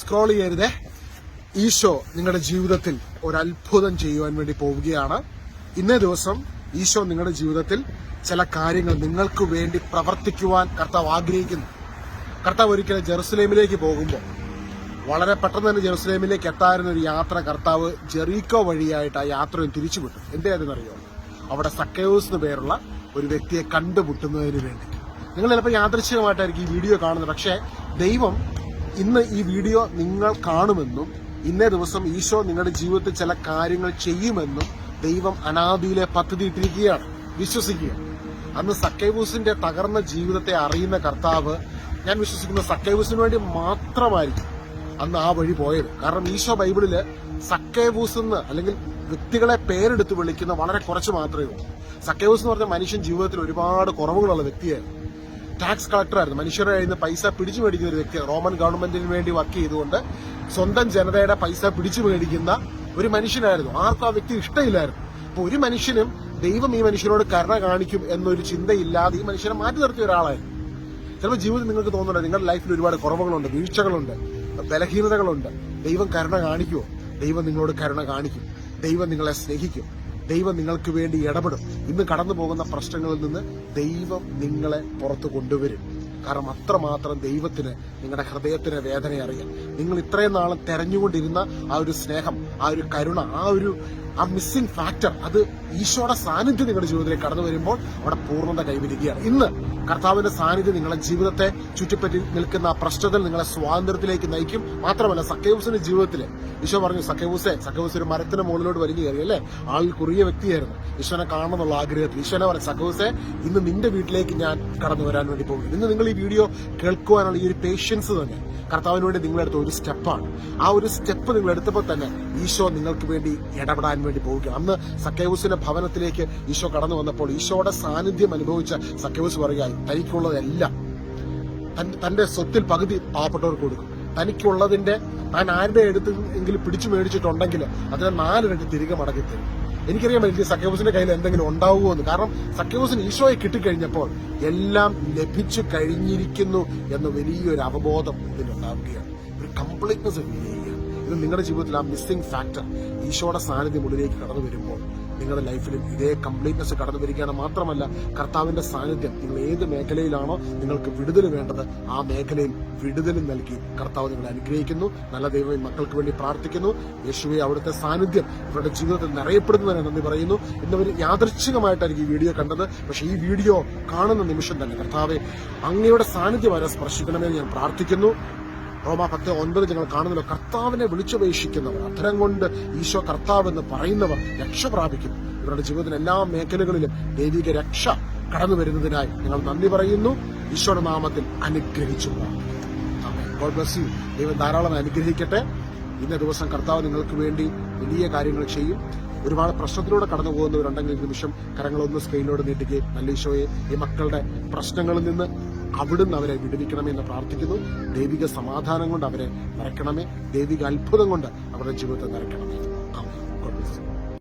Scroll ചെയ്യരുതേ. Isho നിങ്ങളുടെ ജീവിതത്തിൽ ഒരു ചെയ്യുവാൻ വേണ്ടി പോവുകയാണ്. ഇന്നേ ദിവസം ഈശോ നിങ്ങളുടെ ജീവിതത്തിൽ ചില കാര്യങ്ങൾ നിങ്ങൾക്ക് വേണ്ടി പ്രവർത്തിക്കുവാൻ കർത്താവ് ആഗ്രഹിക്കുന്നു. കർത്താവ് ഒരിക്കലും ജെറുസലേമിലേക്ക് പോകുമ്പോൾ വളരെ പെട്ടെന്ന് തന്നെ ജെറുസലേമിലേക്ക് എത്താറുന്ന ഒരു യാത്ര കർത്താവ് ജെറീക്കോ വഴിയായിട്ട് ആ യാത്രയും തിരിച്ചുവിട്ടു. എന്തേതെന്നറിയോ അവിടെ സക്കയോസ് എന്ന് പേരുള്ള ഒരു വ്യക്തിയെ കണ്ടുമുട്ടുന്നതിന് വേണ്ടി. നിങ്ങൾ ചിലപ്പോൾ യാദൃശ്ചികമായിട്ടായിരിക്കും ഈ വീഡിയോ കാണുന്നത്. പക്ഷേ ദൈവം ഇന്ന് ഈ വീഡിയോ നിങ്ങൾ കാണുമെന്നും ഇന്നേ ദിവസം ഈശോ നിങ്ങളുടെ ജീവിതത്തിൽ ചില കാര്യങ്ങൾ ചെയ്യുമെന്നും ദൈവം അനാദിയിലെ പദ്ധതി ഇട്ടിരിക്കുകയാണ്. വിശ്വസിക്കുക. അന്ന് സക്കൈബൂസിന്റെ തകർന്ന ജീവിതത്തെ അറിയുന്ന കർത്താവ് ഞാൻ വിശ്വസിക്കുന്ന സക്കൈബൂസിന് വേണ്ടി മാത്രമായിരിക്കും അന്ന് ആ വഴി പോയത്. കാരണം ഈശോ ബൈബിളിൽ സക്കേബൂസ് എന്ന് അല്ലെങ്കിൽ വ്യക്തികളെ പേരെടുത്ത് വിളിക്കുന്ന വളരെ കുറച്ച് മാത്രമേ ഉള്ളൂ. സക്കേബൂസ് എന്ന് പറഞ്ഞ മനുഷ്യൻ ജീവിതത്തിൽ ഒരുപാട് കുറവുകളുള്ള വ്യക്തിയായിരുന്നു. ടാക്സ് കളക്ടറായിരുന്നു മനുഷ്യരുടെ കയ്യിൽ നിന്ന് പൈസ പിടിച്ചു മേടിക്കുന്ന ഒരു വ്യക്തി റോമൻ ഗവൺമെന്റിന് വേണ്ടി വർക്ക് ചെയ്തുകൊണ്ട് സ്വന്തം ജനതയുടെ പൈസ പിടിച്ചു മേടിക്കുന്ന ഒരു മനുഷ്യനായിരുന്നു. ആർക്കും ആ വ്യക്തി ഇഷ്ടമില്ലായിരുന്നു. അപ്പൊ ഒരു മനുഷ്യനും ദൈവം ഈ മനുഷ്യനോട് കരുണ കാണിക്കും എന്നൊരു ചിന്തയില്ലാതെ ഈ മനുഷ്യനെ മാറ്റി നിർത്തിയ ഒരാളായിരുന്നു. ചിലപ്പോൾ ജീവിതത്തിൽ നിങ്ങൾക്ക് തോന്നുന്നുണ്ട്? നിങ്ങളുടെ ലൈഫിൽ ഒരുപാട് കുറവുകളുണ്ട് വീഴ്ചകളുണ്ട് ബലഹീനതകളുണ്ട്. ദൈവം കരുണ കാണിക്കുമോ ദൈവം നിങ്ങളോട് കരുണ കാണിക്കും. ദൈവം നിങ്ങളെ സ്നേഹിക്കും. ദൈവം നിങ്ങൾക്ക് വേണ്ടി ഇടപെടും. ഇന്ന് കടന്നു പോകുന്ന പ്രശ്നങ്ങളിൽ നിന്ന് ദൈവം നിങ്ങളെ പുറത്തു കൊണ്ടുവരും. കാരണം അത്രമാത്രം ദൈവത്തിന് നിങ്ങളുടെ ഹൃദയത്തിന് വേദന അറിയാം. നിങ്ങൾ ഇത്രയും നാളും തെരഞ്ഞുകൊണ്ടിരുന്ന ആ ഒരു സ്നേഹം ആ ഒരു കരുണ ആ ഒരു ആ മിസ്സിംഗ് ഫാക്ടർ അത് ഈശോയുടെ സാന്നിധ്യം നിങ്ങളുടെ ജീവിതത്തിലേക്ക് കടന്നു വരുമ്പോൾ അവിടെ പൂർണത കൈവരികയാണ്. ഇന്ന് കർത്താവിന്റെ സാന്നിധ്യം നിങ്ങളുടെ ജീവിതത്തെ ചുറ്റിപ്പറ്റി നിൽക്കുന്ന ആ പ്രശ്നത്തിൽ നിങ്ങളെ സ്വാതന്ത്ര്യത്തിലേക്ക് നയിക്കും. മാത്രമല്ല സക്കേവൂസിന്റെ ജീവിതത്തിൽ ഈശോ പറഞ്ഞു സക്കേവൂസെ സക്കേവൂസ് ഒരു മരത്തിന് മുകളിലോട്ട് വലിഞ്ഞു കയറി. അല്ലേ? ആൾ കുറിയ വ്യക്തിയായിരുന്നു. ഈശോനെ കാണണമെന്നുള്ള ആഗ്രഹത്തിൽ. ഈശോനെ പറഞ്ഞു സക്കേവൂസെ ഇന്ന് നിന്റെ വീട്ടിലേക്ക് ഞാൻ കടന്നു വരാൻ വേണ്ടി പോകും ഇന്ന് നിങ്ങൾ ഈ വീഡിയോ കേൾക്കുവാനുള്ള ഈ ഒരു പേഷ്യൻസ് തന്നെ കർത്താവിന് വേണ്ടി നിങ്ങളെടുത്ത ഒരു സ്റ്റെപ്പാണ്. ആ ഒരു സ്റ്റെപ്പ് നിങ്ങൾ എടുത്തപ്പോൾ തന്നെ ഈശോ നിങ്ങൾക്ക് വേണ്ടി ഇടപെടാൻ വേണ്ടി പോവുകയാണ്. അന്ന് സക്കേവൂസിന്റെ ഭവനത്തിലേക്ക് ഈശോ കടന്നു വന്നപ്പോൾ ഈശോയുടെ സാന്നിധ്യം അനുഭവിച്ച സക്കേവൂസ് പറയുക തനിക്കുള്ളതെല്ലാം തന്റെ സ്വത്തിൽ പകുതി പാവപ്പെട്ടവർക്ക് കൊടുക്കും. തനിക്കുള്ളതിന്റെ താൻ ആരുടെ എടുത്ത് എങ്കിലും പിടിച്ചു മേടിച്ചിട്ടുണ്ടെങ്കിൽ അതിനെ നാലിരട്ടി തിരികെ മടക്കി തരും. എനിക്കറിയാൻ പറ്റും സഖ്യഹൂസിന്റെ കയ്യിൽ എന്തെങ്കിലും ഉണ്ടാവുമോ എന്ന്. കാരണം സക്കേബൂസിന് ഈശോയെ കിട്ടിക്കഴിഞ്ഞപ്പോൾ എല്ലാം ലഭിച്ചു കഴിഞ്ഞിരിക്കുന്നു എന്ന വലിയൊരു അവബോധം ഇതിലുണ്ടാവുകയാണ്. ഒരു കംപ്ലീറ്റ്നെസ് ഫീൽ ചെയ്യുകയാണ്. ഇത് നിങ്ങളുടെ ജീവിതത്തിൽ ആ മിസ്സിംഗ് ഫാക്ടർ ഈശോയുടെ സാന്നിധ്യം ഉള്ളിലേക്ക് കടന്നു വരുമ്പോൾ നിങ്ങളുടെ ലൈഫിലും ഇതേ കംപ്ലീറ്റ്നെസ് കടന്നു വരികയാണ് മാത്രമല്ല കർത്താവിന്റെ സാന്നിധ്യം നിങ്ങൾ ഏത് മേഖലയിലാണോ നിങ്ങൾക്ക് വിടുതൽ വേണ്ടത് ആ മേഖലയിൽ വിടുതലും നൽകി കർത്താവ് നിങ്ങളെ അനുഗ്രഹിക്കുന്നു. നല്ല ദൈവം മക്കൾക്ക് വേണ്ടി പ്രാർത്ഥിക്കുന്നു. യേശുവെ അവിടുത്തെ സാന്നിധ്യം ഇവരുടെ ജീവിതത്തിൽ നിറയപ്പെടുന്നതിന് നന്ദി പറയുന്നു. ഇന്നവർ യാദൃച്ഛികമായിട്ടായിരിക്കും ഈ വീഡിയോ കണ്ടത്. പക്ഷെ ഈ വീഡിയോ കാണുന്ന നിമിഷം തന്നെ കർത്താവെ അങ്ങയുടെ സാന്നിധ്യം വരെ സ്പർശിക്കണമെന്ന് ഞാൻ പ്രാർത്ഥിക്കുന്നു. റോമ പത്ത് ഒൻപത് ഞങ്ങൾ കാണുന്നല്ലോ കർത്താവിനെ വിളിച്ചുപേക്ഷിക്കുന്നവർ അധരം കൊണ്ട് ഈശോ കർത്താവ് എന്ന് പറയുന്നവർ രക്ഷ പ്രാപിക്കും. ഇവരുടെ ജീവിതത്തിന് എല്ലാ മേഖലകളിലും ദൈവിക രക്ഷ കടന്നു വരുന്നതിനായി ഞങ്ങൾ നന്ദി പറയുന്നു. ഈശോയുടെ നാമത്തിൽ അനുഗ്രഹിച്ചു ദൈവം ധാരാളം അനുഗ്രഹിക്കട്ടെ. ഇന്ന ദിവസം കർത്താവ് നിങ്ങൾക്ക് വേണ്ടി വലിയ കാര്യങ്ങൾ ചെയ്യും. ഒരുപാട് പ്രശ്നത്തിലൂടെ കടന്നു പോകുന്നവരുണ്ടെങ്കിൽ നിമിഷം കരങ്ങളൊന്ന് സ്ക്രീനിലൂടെ നീട്ടുകയും നല്ല ഈശോയെ ഈ മക്കളുടെ പ്രശ്നങ്ങളിൽ നിന്ന് അവിടുന്ന് അവരെ വിടുവിക്കണമേ എന്ന് പ്രാർത്ഥിക്കുന്നു. ദൈവിക സമാധാനം കൊണ്ട് അവരെ നിറയ്ക്കണമേ ദൈവിക അത്ഭുതം കൊണ്ട് അവരുടെ ജീവിതത്തെ നിറയ്ക്കണമേ.